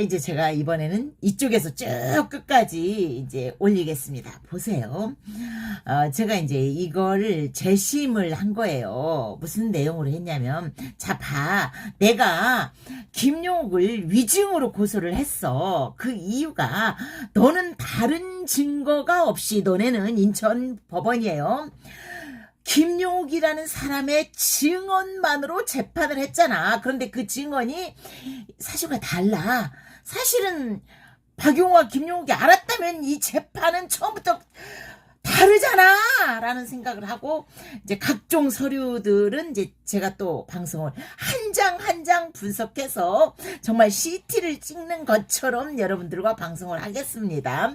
이제 제가 이번에는 이쪽에서 쭉 끝까지 이제 올리겠습니다. 보세요. 어, 제가 이제 이거를 재심을 한 거예요. 무슨 내용으로 했냐면, 자, 봐. 내가 김용욱을 위증으로 고소를 했어. 그 이유가 너는 다른 증거가 없이 너네는 인천 법원이에요. 김용욱이라는 사람의 증언만으로 재판을 했잖아. 그런데 그 증언이 사실과 달라. 사실은 박용호와 김용욱이 알았다면 이 재판은 처음부터 다르잖아! 라는 생각을 하고, 이제 각종 서류들은 이제 제가 또 방송을 한 장 한 장 분석해서 정말 CT를 찍는 것처럼 여러분들과 방송을 하겠습니다.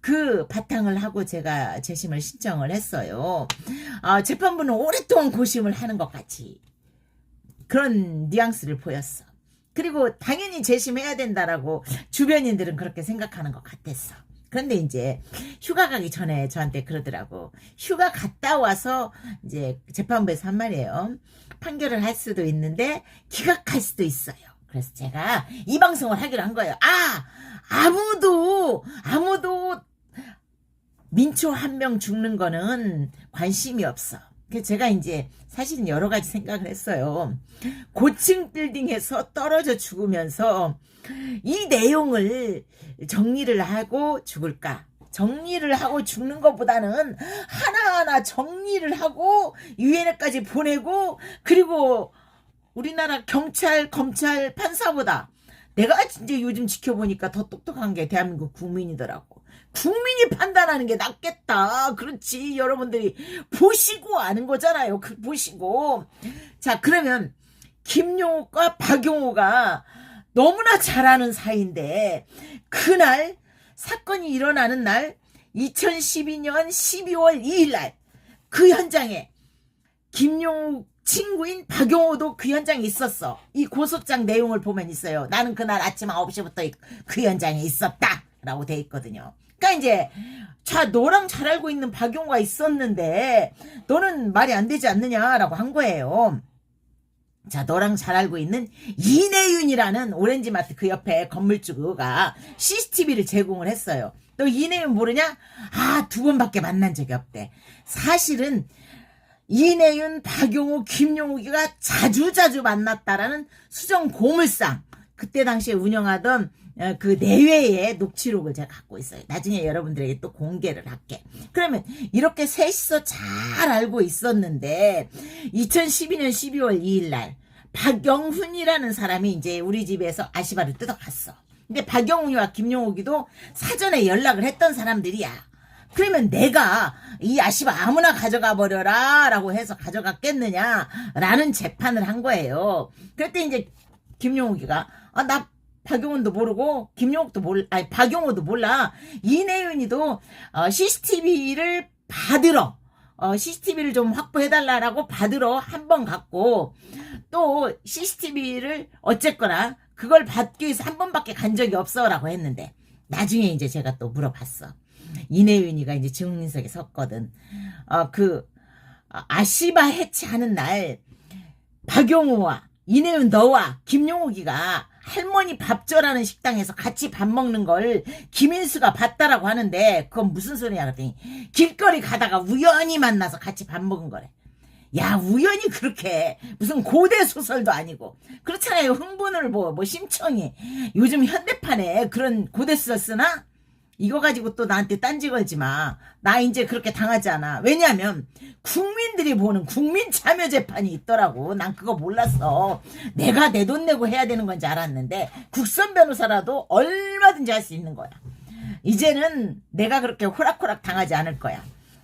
그 바탕을 하고 제가 재심을 신청을 했어요. 아, 재판부는 오랫동안 고심을 하는 것 같이 그런 뉘앙스를 보였어. 그리고 당연히 재심해야 된다라고 주변인들은 그렇게 생각하는 것 같았어. 그런데 이제 휴가 가기 전에 저한테 그러더라고. 휴가 갔다 와서 이제 재판부에서 한 말이에요. 판결을 할 수도 있는데 기각할 수도 있어요. 그래서 제가 이 방송을 하기로 한 거예요. 아! 아무도, 아무도 민초 한 명 죽는 거는 관심이 없어. 그래서 제가 이제 사실은 여러 가지 생각을 했어요. 고층 빌딩에서 떨어져 죽으면서 이 내용을 정리를 하고 죽을까? 정리를 하고 죽는 것보다는 하나하나 정리를 하고 유엔에까지 보내고 그리고 우리나라 경찰, 검찰, 판사보다 내가 이제 요즘 지켜보니까 더 똑똑한 게 대한민국 국민이더라고. 국민이 판단하는 게 낫겠다. 그렇지. 여러분들이 보시고 아는 거잖아요. 그 보시고. 자, 그러면 김용호과 박용호가 너무나 잘하는 사이인데 그날 사건이 일어나는 날 2012년 12월 2일 날 그 현장에 김용욱 친구인 박용호도 그 현장에 있었어. 이 고소장 내용을 보면 있어요. 나는 그날 아침 9시부터 그 현장에 있었다. 라고 돼 있거든요. 그러니까 이제 자 너랑 잘 알고 있는 박용호가 있었는데 너는 말이 안 되지 않느냐라고 한 거예요. 자, 너랑 잘 알고 있는 이내윤이라는 오렌지마트 그 옆에 건물주가 CCTV를 제공을 했어요. 너 이내윤 모르냐? 아, 두 번밖에 만난 적이 없대. 사실은 이내윤, 박용우, 김용욱이가 자주자주 만났다라는 수정 고물상 그때 당시에 운영하던 어, 그 내외의 녹취록을 제가 갖고 있어요. 나중에 여러분들에게 또 공개를 할게. 그러면 이렇게 셋이서 잘 알고 있었는데 2012년 12월 2일 날 박영훈이라는 사람이 이제 우리 집에서 아시바를 뜯어갔어. 근데 박영훈이와 김용욱이도 사전에 연락을 했던 사람들이야. 그러면 내가 이 아시바 아무나 가져가 버려라 라고 해서 가져갔겠느냐 라는 재판을 한 거예요. 그때 이제 김용욱이가 아, 나 박용훈도 모르고 김용욱도 몰라 아니 박용호도 몰라 이내윤이도 어, CCTV를 받으러 어, CCTV를 좀 확보해달라라고 받으러 한 번 갔고 또 CCTV를 어쨌거나 그걸 받기 위해서 한 번밖에 간 적이 없어라고 했는데 나중에 이제 제가 또 물어봤어. 이내윤이가 이제 증인석에 섰거든. 어, 그 어, 아시바 해체하는 날 박용호와 이내윤 너와 김용욱이가 할머니 밥절하는 식당에서 같이 밥 먹는 걸 김인수가 봤다라고 하는데 그건 무슨 소리냐 그랬더니 길거리 가다가 우연히 만나서 같이 밥 먹은 거래. 야 우연히 그렇게 무슨 고대 소설도 아니고. 그렇잖아요. 흥분을 뭐 뭐 심청이. 요즘 현대판에 그런 고대 소설 쓰나 이거 가지고 또 나한테 딴지 걸지 마. 나 이제 그렇게 당하지 않아. 왜냐면 국민들이 보는 국민 참여 재판이 있더라고. 난 그거 몰랐어. 내가 내 돈 내고 해야 되는 건지 알았는데 국선 변호사라도 얼마든지 할 수 있는 거야. 이제는 내가 그렇게 호락호락 당하지 않을 거야.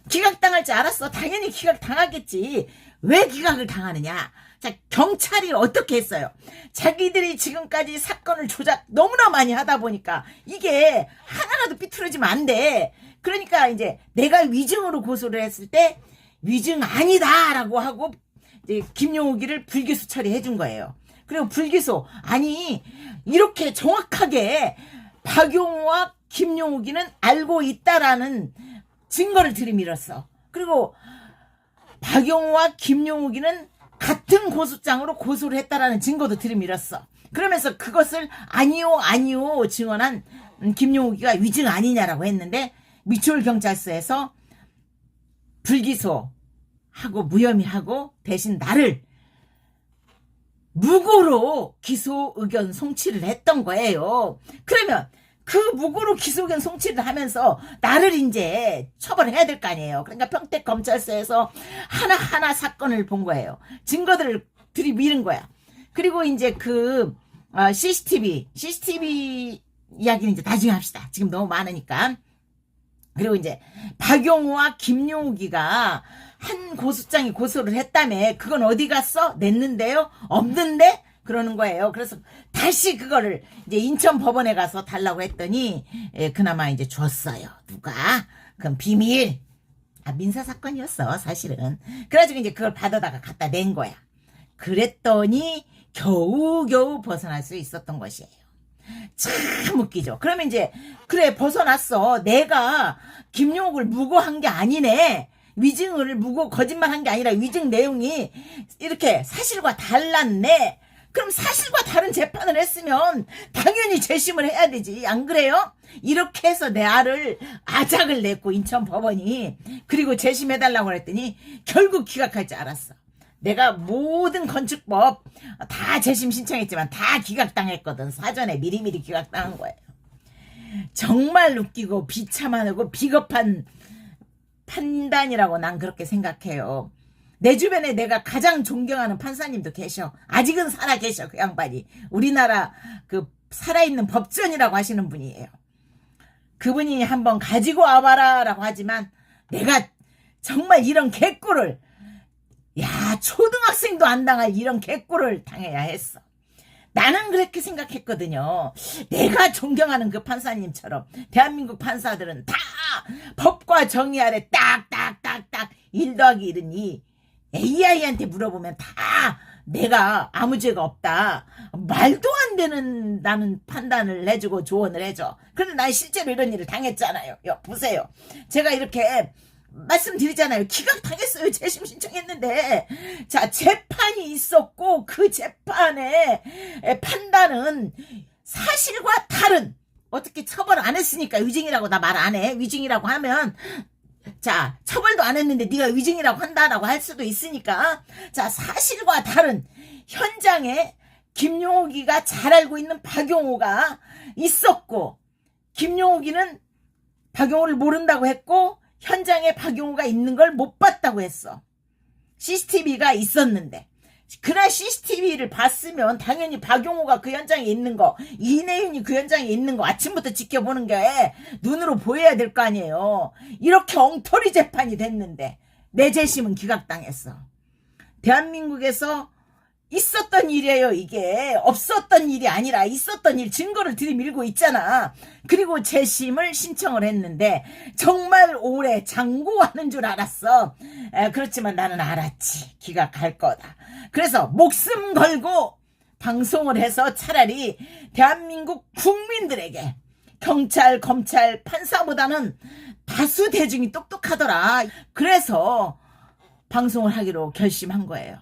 기각당할 줄 알았어. 당연히 기각당하겠지. 왜 기각을 당하느냐? 자, 경찰이 어떻게 했어요? 자기들이 지금까지 사건을 조작 너무나 많이 하다 보니까 이게 하나라도 삐뚤어지면 안 돼. 그러니까 이제 내가 위증으로 고소를 했을 때 위증 아니다라고 하고 이제 김용욱이를 불기소 처리해 준 거예요. 그리고 불기소 아니 이렇게 정확하게 박용호와 김용욱이는 알고 있다라는 증거를 들이밀었어. 그리고 박용호와 김용욱이는 같은 고소장으로 고소를 했다라는 증거도 들이밀었어. 그러면서 그것을 아니요 아니요 증언한 음, 김용욱이가 위증 아니냐라고 했는데 미추홀 경찰서에서 불기소하고 무혐의하고 대신 나를 무고로 기소 의견 송치를 했던 거예요. 그러면 그 무고로 기소 의견 송치를 하면서 나를 이제 처벌해야 될 거 아니에요. 그러니까 평택 검찰서에서 하나하나 사건을 본 거예요. 증거들을 들이밀은 거야. 그리고 이제 그 어, CCTV, CCTV 이야기는 이제 나중에 합시다. 지금 너무 많으니까. 그리고 이제 박용우와 김용욱이가 한 고소장이 고소를 했다며 그건 어디 갔어? 냈는데요? 없는데? 그러는 거예요. 그래서 다시 그거를 이제 인천 법원에 가서 달라고 했더니 예, 그나마 이제 줬어요. 누가? 그건 비밀. 아 민사 사건이었어 사실은. 그래가지고 이제 그걸 받아다가 갖다 낸 거야. 그랬더니 겨우겨우 벗어날 수 있었던 것이에요. 참 웃기죠. 그러면 이제 그래 벗어났어. 내가 김용욱을 무고한 게 아니네. 위증을 무고 거짓말한 게 아니라 위증 내용이 이렇게 사실과 달랐네. 그럼 사실과 다른 재판을 했으면 당연히 재심을 해야 되지. 안 그래요? 이렇게 해서 내 알을 아작을 냈고 인천 법원이 그리고 재심해달라고 그랬더니 결국 기각할 줄 알았어. 내가 모든 건축법 다 재심 신청했지만 다 기각당했거든. 사전에 미리미리 기각당한 거예요. 정말 웃기고 비참하고 비겁한 판단이라고 난 그렇게 생각해요. 내 주변에 내가 가장 존경하는 판사님도 계셔. 아직은 살아 계셔, 그 양반이. 우리나라 그 살아있는 법전이라고 하시는 분이에요. 그분이 한번 가지고 와봐라 라고 하지만 내가 정말 이런 개꿀을 야, 초등학생도 안 당할 이런 개꿀을 당해야 했어. 나는 그렇게 생각했거든요. 내가 존경하는 그 판사님처럼 대한민국 판사들은 다 법과 정의 아래 딱딱딱딱 1 더하기 1은 2. AI한테 물어보면 다 내가 아무 죄가 없다. 말도 안 되는 나는 판단을 해주고 조언을 해줘. 그런데 난 실제로 이런 일을 당했잖아요. 여, 보세요. 제가 이렇게 말씀드리잖아요. 기각 당했어요. 재심 신청했는데. 자, 재판이 있었고 그 재판의 판단은 사실과 다른 어떻게 처벌 안 했으니까 위증이라고 나 말 안 해. 위증이라고 하면 자, 처벌도 안 했는데 네가 위증이라고 한다라고 할 수도 있으니까 자, 사실과 다른 현장에 김용욱이가 잘 알고 있는 박용호가 있었고 김용욱이는 박용호를 모른다고 했고 현장에 박용호가 있는 걸 못 봤다고 했어. CCTV가 있었는데. 그날 CCTV를 봤으면 당연히 박용호가 그 현장에 있는 거, 이내윤이 그 현장에 있는 거 아침부터 지켜보는 게 눈으로 보여야 될 거 아니에요. 이렇게 엉터리 재판이 됐는데 내 재심은 기각당했어. 대한민국에서 있었던 일이에요, 이게. 없었던 일이 아니라 있었던 일 증거를 들이밀고 있잖아. 그리고 재심을 신청을 했는데 정말 오래 장고하는 줄 알았어. 에, 그렇지만 나는 알았지. 기각할 거다. 그래서 목숨 걸고 방송을 해서 차라리 대한민국 국민들에게 경찰, 검찰, 판사보다는 다수 대중이 똑똑하더라. 그래서 방송을 하기로 결심한 거예요.